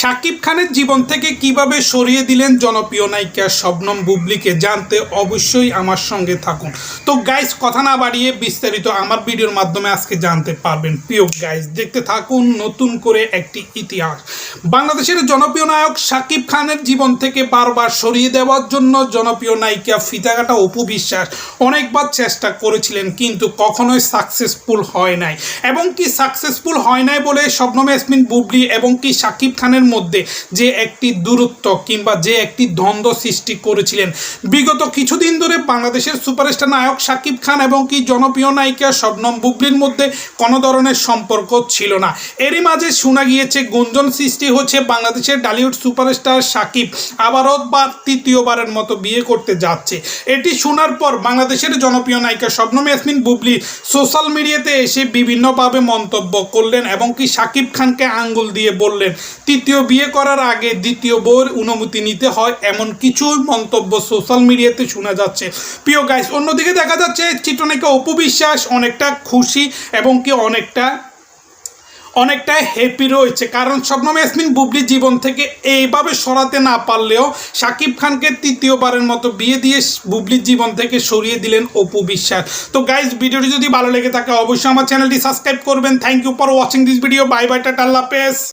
শাকিব খানের জীবন থেকে কীভাবে সরিয়ে দিলেন জনপ্রিয় নায়িকা শবনম বুবলিকে জানতে অবশ্যই আমার সঙ্গে থাকুন। তো গাইস কথা না বাড়িয়ে বিস্তারিত আমার ভিডিওর মাধ্যমে আজকে জানতে পারবেন। প্রিয় গাইস দেখতে থাকুন নতুন করে একটি ইতিহাস। বাংলাদেশের জনপ্রিয় নায়ক শাকিব খানের জীবন থেকে বারবার সরিয়ে দেওয়ার জন্য জনপ্রিয় নায়িকা ফিতাকাটা অপু বিশ্বাস অনেকবার চেষ্টা করেছিলেন, কিন্তু কখনোই সাকসেসফুল হয় নাই। এবং কি সাকসেসফুল হয় নাই বলে শবনম ইয়াসমিন, বুবলি এবং কি সাকিব খানের মধ্যে যে একটি দূরত্ব কিংবা যে একটি দ্বন্দ্ব সৃষ্টি করেছিলেন। বিগত কিছুদিন ধরে বাংলাদেশের সুপারস্টার নায়ক শাকিব খান এবং কি জনপ্রিয় নায়িকা শবনম বুবলির মধ্যে কোনো ধরনের সম্পর্ক ছিল না। এরই মাঝে শোনা গিয়েছে, গুঞ্জন সৃষ্টি হচ্ছে? বাংলাদেশের ডালিউড সুপারস্টার শাকিব আবারও বা তৃতীয়বারের মতো বিয়ে করতে যাচ্ছে। এটি শোনার পর বাংলাদেশের জনপ্রিয় নায়িকা শবনম ইয়াসমিন বুবলি সোশ্যাল মিডিয়াতে এসে বিভিন্নভাবে মন্তব্য করলেন এবং কি শাকিব খানকে আঙ্গুল দিয়ে বললেন, তৃতীয় বিয়ে করার আগে দ্বিতীয় বউয়ের অনুমতি নিতে হয় এমন কিছু মন্তব্য সোশ্যাল মিডিয়াতে শোনা যাচ্ছে। প্রিয় গাইস অন্যদিকে দেখা যাচ্ছে চিত্রনায়িকা অপু বিশ্বাস অনেকটা খুশি এবং কি অনেকটা অনেকটা হ্যাপি রয়েছে। কারণ শবনম ইয়াসমিন বুবলি জীবন থেকে এইভাবে সরাতে না পারলেও শাকিব খানকে তৃতীয়বারের মতো বিয়ে দিয়ে বুবলির জীবন থেকে সরিয়ে দিলেন অপু বিশ্বাস। তো গাইজ ভিডিওটি যদি ভালো লেগে থাকে, অবশ্যই আমার চ্যানেলটি সাবস্ক্রাইব করবেন। Thank you for watching this video bye bye tata, আল্লাহ হাফেজ।